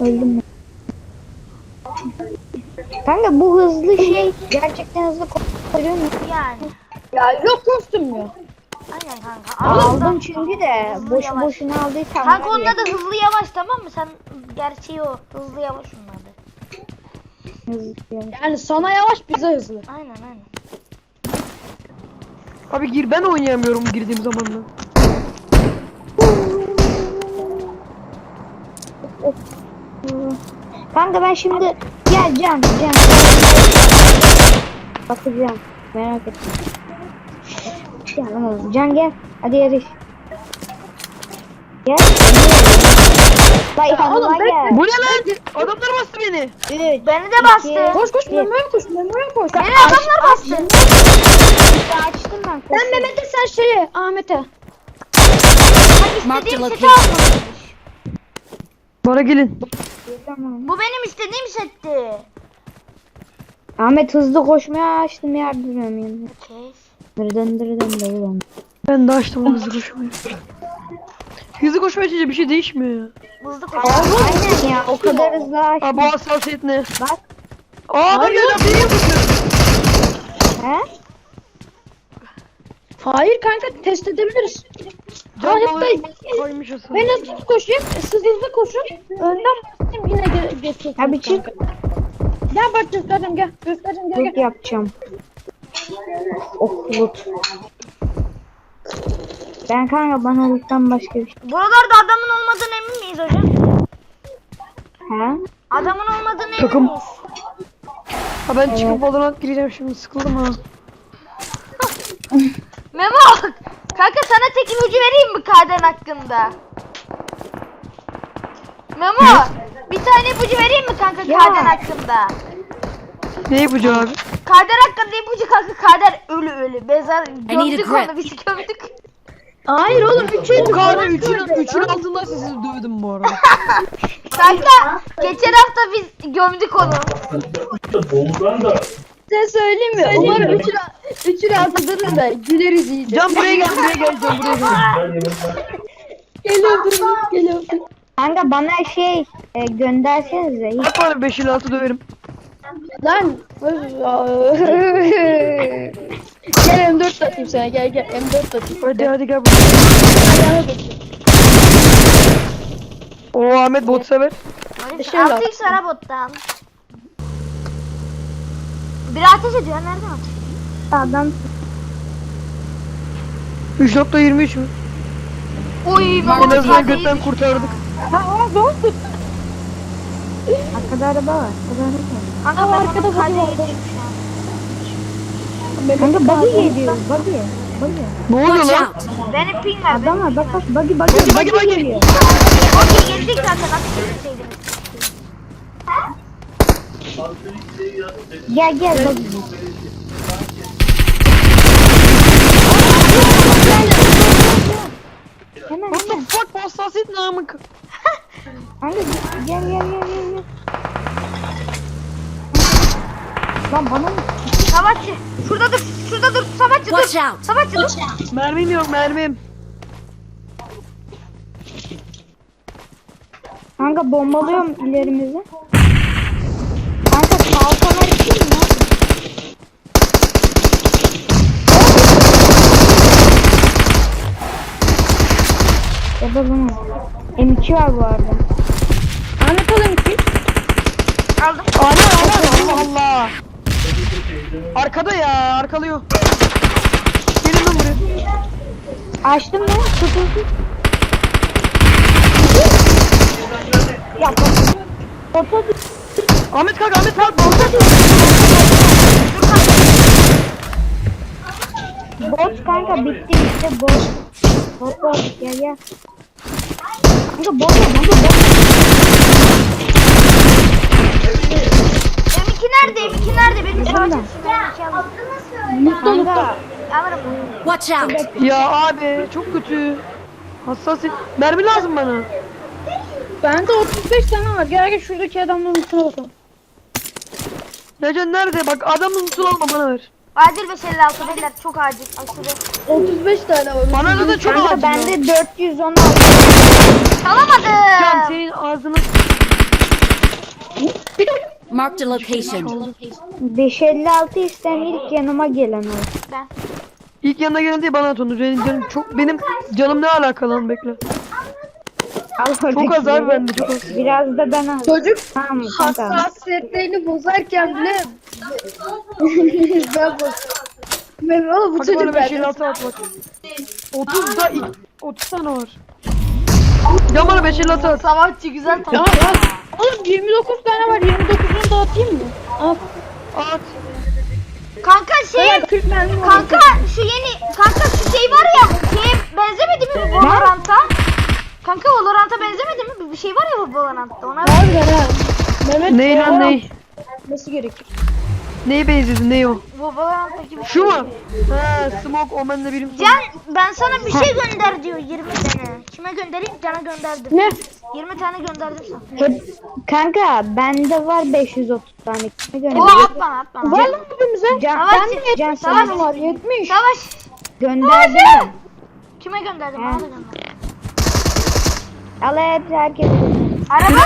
Öldüm mü? Kanka bu hızlı şey gerçekten hızlı koşturuyor mu? Yani. Ya yok ya. Aynen kanka. Aldım çünkü de Hızlı boşu yavaş. boşuna aldıysam Kanka onda da hızlı yavaş tamam mı? Sen gerçeği o. Hızlı yavaş onlarda. hızlı yavaş. Yani sana yavaş bize hızlı. Aynen aynen. Abi gir ben oynayamıyorum girdiğim zamanla. Kanka ben şimdi gel Can Can. Bakacağım. Merak etme. Gel oğlum. Can gel. Hadi yarış. Gel. Vay yanıma gel. Bu ne lan? Adamlar bastı beni. Üç. Beni de bastı. Koş koş memoya koş memoya koş. Beni adamlar bastı. Açtım ben. Sen Mehmet'e sen şeye Ahmet'e. Ben istediğim seti aldım. Bana gelin. Bu benim istediğim setti. Ahmet hızlı koşmaya açtım yardım edeyim. Okey. Dırdan dırdan dırdan. Ben de açtım hızlı koşmayı. Hızlı koşma açınca bir şey değişmiyor ya. Hızlı koş. Aynen ya o kadar hızlı açtım. bu hassasiyet ne? Bak. Aa geldi abi nereye koşuyor? He? Hayır kanka test edebiliriz. Can Hayır, balığı ben-. Ben hızlı koşayım. Siz hızlı koşun. Önden yine ge geçiyorsunuz. Abi çık. Gel bak göstereceğim gel. Göstereceğim gel Bulut gel. yapacağım. Bulut. Ben kanka bana lütfen başka bir şey. Buralarda adamın olmadığını emin miyiz hocam? He? Adamın olmadığını emin Takım. miyiz? Ha ben çıkıp Valorant gireceğim şimdi sıkıldım ha. Memo! Kanka sana tek ipucu vereyim mi Kaden hakkında? Memo! Bir tane ipucu vereyim mi kanka Ya. Kaden hakkında? Ne yapacağım abi? Kader hakkında ipucu kanka Kader ölü ölü. Mezar gömdük onu biz gömdük. Hayır oğlum 3 O kadar üçün, üçün altında sizi dövdüm bu arada. Kanka geçen hafta biz gömdük onu. Size söyleyeyim mi? Umarım 3'ün 3'ün altıdır da güleriz iyice. Can buraya gel buraya gel Can buraya gel. Geliyor durun geliyor. Kanka bana şey e, göndersenize. Hiç abi 5 ile 6 döverim. Lan. gel M4 atayım sana gel gel M4 atayım. Hadi hadi gel buraya. Oo Ahmet bot sever. At. x arabottan. Biri ateş ediyor. Nereden ateş? adam 3.23 mü? Oy En Memo azından sadece götten iyi kurtardık. arkada araba var. Arkada araba var. Kanka Aa, ben arkada onu var. yedim şu an. Kanka buggy geliyor. Buggy. Buggy. Ne oluyor lan? Benim ping var. Adam var bak bak buggy buggy Buggy, buggy, geliyor. Okey geçtik zaten. Ateş etseydiniz. Gel gel buggy. Hemen What the hemen. fuck bu hassasiyet ne amık? Kanka gel gel gel gel gel. Lan bana mı? Savaşçı. Şurada dur. Şurada dur. Savaşçı Watch dur. out! Savaşçı dur. Mermim yok mermim. Kanka bombalıyorum ilerimizi. Kanka kalkan açayım mı? Ya da bunu. M2 var bu arada. Ahmet alayım ki. Aldım. Ana ana Allah Allah. Arkada ya arkalıyor. Gelin lan buraya. Açtım ben. Tut tut tut. Ya Orta Ahmet kalk Ahmet kalk. Ahmet. bot kanka bitti bitti bot. Bot bot gel gel. Kanka kanka bot. M2 nerede? M2 nerede? Benim. M2 alırım. Kanka Alırım. Watch out! Ya abi çok kötü. Hassasiyet. Mermi lazım bana. Bende 35 tane var. Gel gel şuradaki adamların üstüne bakalım. Necan nerede? Bak adamın usul alma bana ver. Acil 556 beyler çok acil. Aşırı. 35 tane var. Bana da çok kanka acil. bende 416. Can Çalamadım. senin ağzını Marked a location. 556 isteyen ilk yanıma gelen o. Ben. İlk yanına gelen değil bana at onu. Benim canım çok benim canım ne alakalı lan bekle. Al Çok az abi bende çok az. Biraz da ben al. Çocuk Tamam hassasiyetlerini bozarken bile ben bozuyorum. Ben oğlum bu Bak çocuk bana 5 benden. 56 at bak. 30 da 30 tane var. Ya bana 5 56 at. Savaşçı güzel Ya tamam. Oğlum 29 tane var. 29'unu dağıtayım mı? At. Kanka şey Şey, 40 mermi var. kanka şu yeni kanka şu şey var ya şeye benzemedi mi bu Valorant'a? Kanka Valorant'a benzemedi mi? Bir- şey var ya bu Valorant'ta ona Harbiden ha. Mehmet Ney lan ney? Nasıl gerekir? Neyi benzedi ney o? bu Valorant'taki bir Şu mu? Ha Smoke Omen'le birim. Can ben sana bir şey gönder diyor 20 tane. Kime göndereyim? Can'a gönderdim. Ne? 20 tane gönderdim sana. Hep, kanka bende var 530 tane. Kime Oo gönder? at bana at bana. Var lan hepimize. Can, Savaş, ben Can savaş. sana var 70. Savaş. gönderdim mi? Kime gönderdim? Bana da gönder. Al hep herkes. Araba.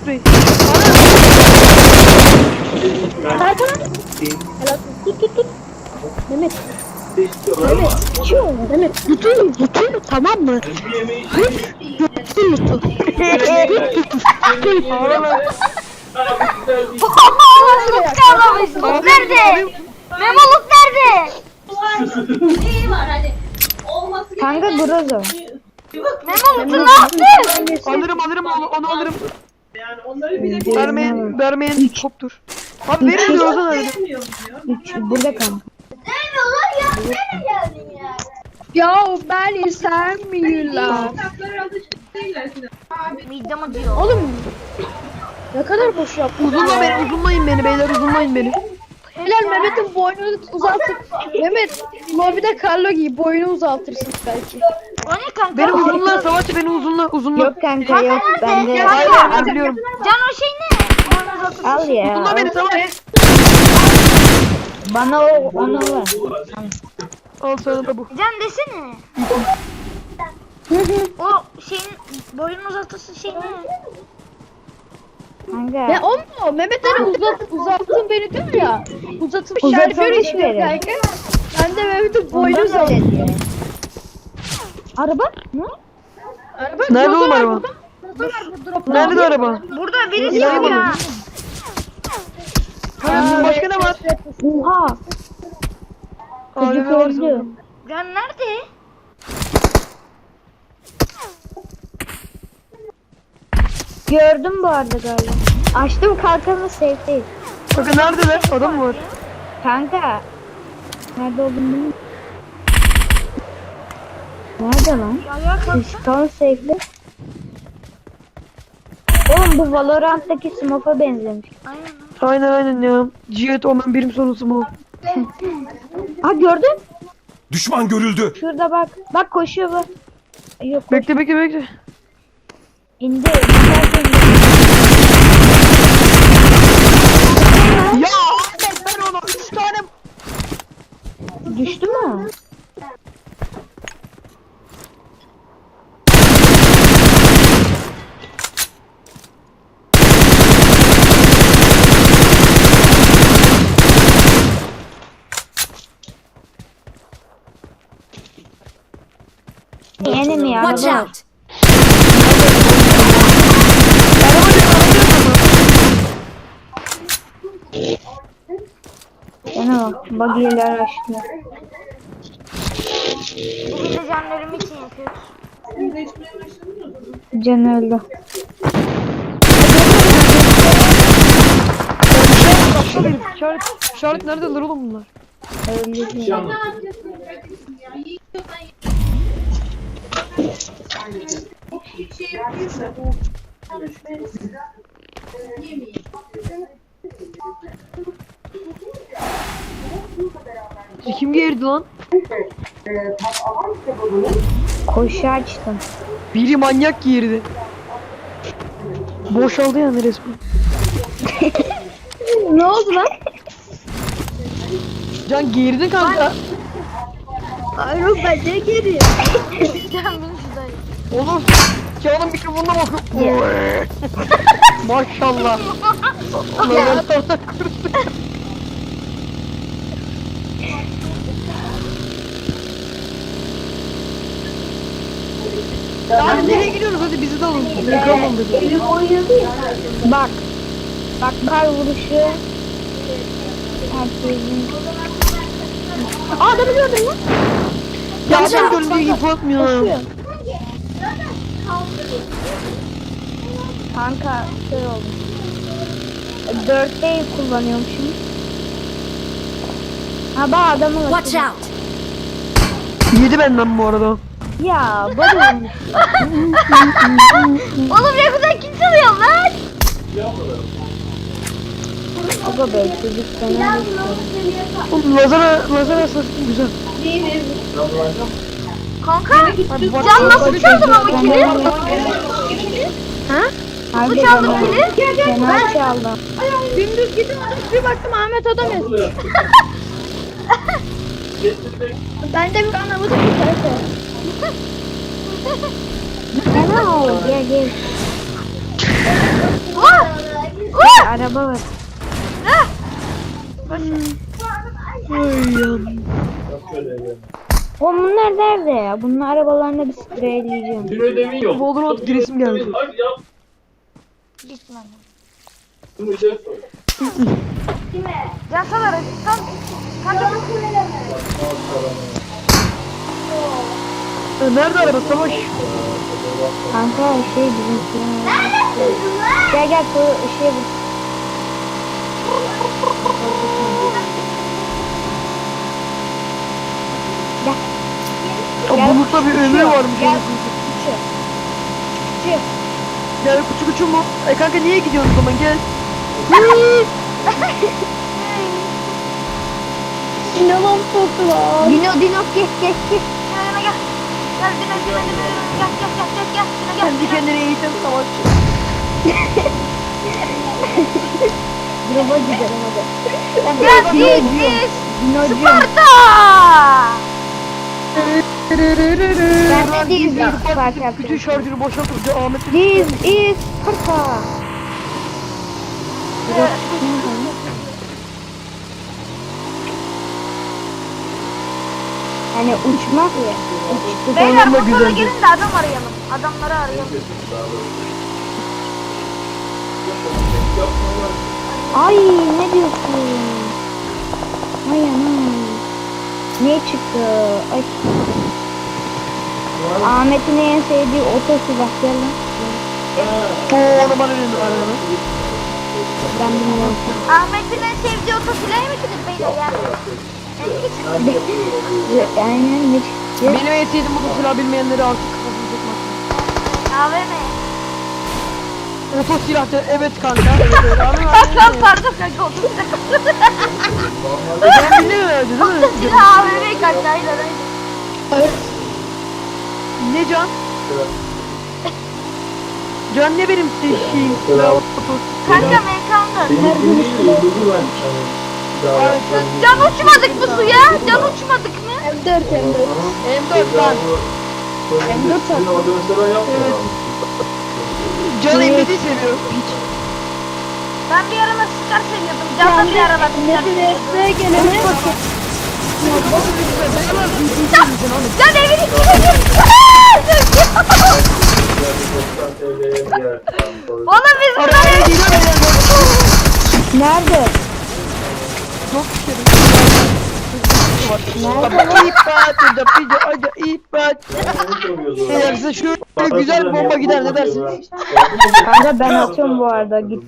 Sprey. Tut tut tut. Mehmet. Mehmet. Şu Mehmet. Lutunu lutunu tamam mı? Lut kalmamış. Lut nerede? Memo Lut nerede? Kanka Grozo. Memo Lut'u ne yaptı? Alırım alırım onu, onu alırım. Vermeyin vermeyin koptur. Abi verin diyor Ozan öyle. 3 burada kanka. Ya beni sevmiyorlar. Midem acıyor. Oğlum ne kadar boş yaptın. Uzunla beni uzunlayın beni beyler uzunlayın beni. Helal Mehmet'in boynunu uzaltıp Mehmet lobide Carlo giy boyunu uzaltırsın belki. O ne kanka? Beni uzunla savaşçı beni uzunla uzunla. Yok kanka yok bende. Hayır hayır ben biliyorum. Can o şey ne? Al ya. Uzunla beni savaş. Bana o onu ver. Al sana da bu. Can desene. o şeyin boyun uzatırsa şey ne? Kanka. Ne o mu? Mehmet hani uzat, uzattın beni diyor ya. Uzatılmış şarjör istiyor verin. kanka. Ben de Mehmet'in boynu uzattım. Araba? Ne? Araba Nerede oğlum araba? Nerede araba? Burada birisi yok ya. başka ne var? Oha. Çocuk öldü. Can nerede? Gördüm bu arada galiba. Açtım kalkanı safe'deyiz. Bakın neredeler? Adam mı var? Kanka. Nerede olduğunu bilmiyorum. Nerede lan? Çıkalım safe'de. Oğlum bu Valorant'taki smoke'a benzemiş. Aynen. Aynen aynen ya. Cihet Omen birim sonusu mu? Ha gördün? Düşman görüldü. Şurada bak. Bak koşuyor bak. Yok koş. Bekle bekle bekle. İndi. Yukarıda indi. Ya Ahmet ben ona 3 tane Düştü mü? Ya? Watch out. Buggy'ler açtı. Bu bir de canlarım için yapıyoruz. Can öldü. İşaret, işaret neredeler oğlum bunlar? Öldü. Kim girdi lan? Koşu açtım. Biri manyak girdi. Boşaldı yani resmen. Ne oldu lan? Can girdin kanka. Ayrıl ben de geliyor. Can bin şurada. Oğlum Kemal'ın mikrofonuna bakın. Maşallah. Ulan ortak Abi nereye gidiyoruz hadi bizi de alın. Mikrofon dedi. Bak. Bak kar vuruşu. Herkesin. Aa adamı gördün mü? Ya ben görünce info atmıyor. Kanka şey oldu. Dörtteyi kullanıyormuşum. Ha bak adamı. Watch out! Yedi benden bu arada. Ya bana Oğlum güzel kim çalıyor lan? Aga be çocuk fena. Oğlum lazara, lazara asası güzel. Kanka can nasıl çaldım ama kili? Harbi çaldım fena. kili. Fena çaldım. Gündüz gidin bir baktım Ahmet adam yazıyor. ben de bir anlamadım ki oldu gel gel. Vur! Vur! Araba var. Oğlum bunlar nerede ya? Bunun arabalarını bir spreyleyeceğim. Bir ödevin yok. Voldemort giresim geldi. Hadi yap. Gitmem. Bunu ödev sor. Can salar. Tam. Kanka Nerede araba savaş? Kanka şey bizim Gel gel bu şey bu. Gel. Gel. bulutta bir ömrü varmış. Gel. anasını satayım. Küçük. Küçük. Gel küçük küçük mu? E kanka niye gidiyorsun o zaman gel. İnanam soktular. Dino Dino geç geç geç. Gel yana gel. Gel dine dine dine. Gel gel gel gel gel. Dine gel. Kendi kendine eğitim savaşçı. Drop'a gidelim hadi. Gel git git. Dinocuğum. Sparta! Ben de değil bir fark Bütün yaptım. şarjını boşaltınca Ahmet'in This is Sparta. Yani uçmak ya. Uçtu Beyler Sonunda motorla güzeldi. gelin de adam arayalım. Adamları arayalım. Ay ne diyorsun? Ay anam. Ne çıktı? Ay. Ahmet'in en sevdiği oto silah gel lan. Oo onu bana verin araba. Ben bilmiyorum. Ahmet'in en sevdiği otosilah mı kidir beyler yani? Aynen ne çıktı? Benim en sevdiğim bu silah bilmeyenleri artık kafasını. AVM. Oto silah da evet kanka. Evet evet. Abi Lan pardon kanka otosilah. ben biliyorum herhalde değil mi? Otosilah AVM kanka aynen aynen. Ne can? Can ne benim? Silah oto. Kanka Mancounter. Benim. Bir daha yapacağım. Can uçmadık mı suya? Can uçmadık mı? M4 M4. M4 lan. M4 sen. Orada mesela yapma. Can emredi seviyor. Hiç. Ben bir aralar sıkar seviyordum. Can da bir aralar sıkar seviyordum. Nesli'ye gelene Can evin içine gir. Oğlum biz Arabaya bunları... gidiyor beyler. Nerede? Çok şerim. Nerede? İpat hoca pide hoca ipat. Beyler size şöyle güzel bir bomba gider ne dersiniz? Kanka ben atıyorum bu arada git.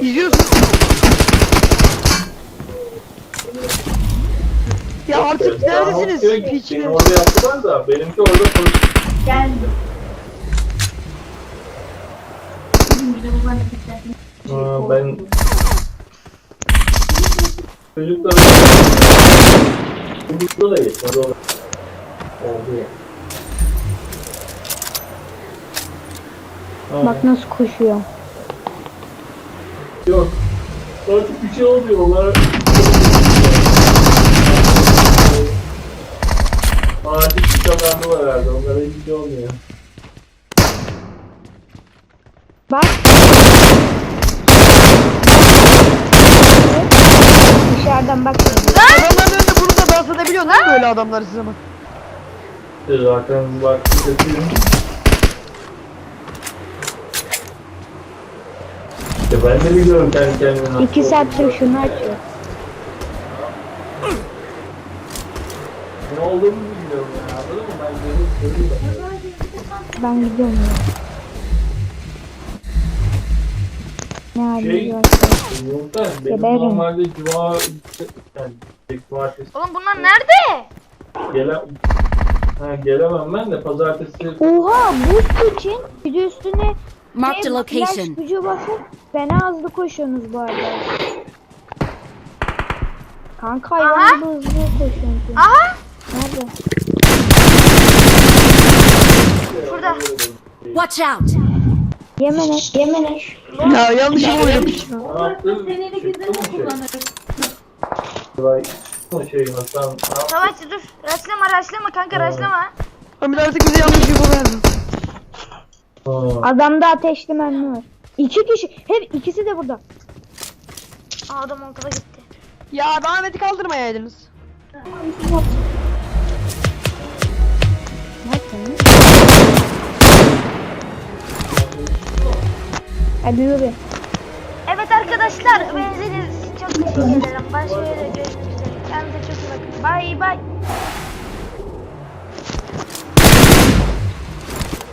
İzliyorsun. Ya artık neredesiniz? Senin Piçler. orada yaptılar da benimki orada konuş. Ha, ben çocuklara Burada da o. Oldu ya. Bak nasıl koşuyor. Yok. Artık bir şey olmuyor. Onlar... Artık bir kazandı herhalde. Onlara hiçbir şey olmuyor. Bak. Dışarıdan bak. Adamların önünde bunu da dans edebiliyorsun değil mi böyle adamlar siz ama? Zaten bak kötüyüm. İşte ben de biliyorum kendi kendime. İki saattir şunu açıyor. Ne olduğunu bilmiyorum ya. Anladın mı? Ben gidiyorum ya. Şey- benim Geberim. normalde cuma yani cumartesi Oğlum bunlar nerede? gele ha, gelemem ben de pazartesi Oha boost için bir de üstüne a hem flash location. gücü basıp fena hızlı koşuyorsunuz bu arada. Kanka hayvan gibi hızlı koşuyorsun. Aha Nerede? şurada. Watch out! Yemene, yemene. Ya yanlışlıkla oynamış. ne yaptın? Çıktı mı şey? Vay, o şey nasıl ne yaptın? Savaş dur. Raşlama raşlama kanka raşlama. Amir artık bize yanlış gibi verdin. Ha. Adamda ateşli mermi var. İki kişi. Hep ikisi de burada. Aa adam ortada gitti. Ya Ahmet'i kaldırmayaydınız. Hadi yürü. Evet arkadaşlar benziniz çok teşekkür ederim. Başka yere görüşmek üzere. Kendinize çok iyi bakın. Bay bay.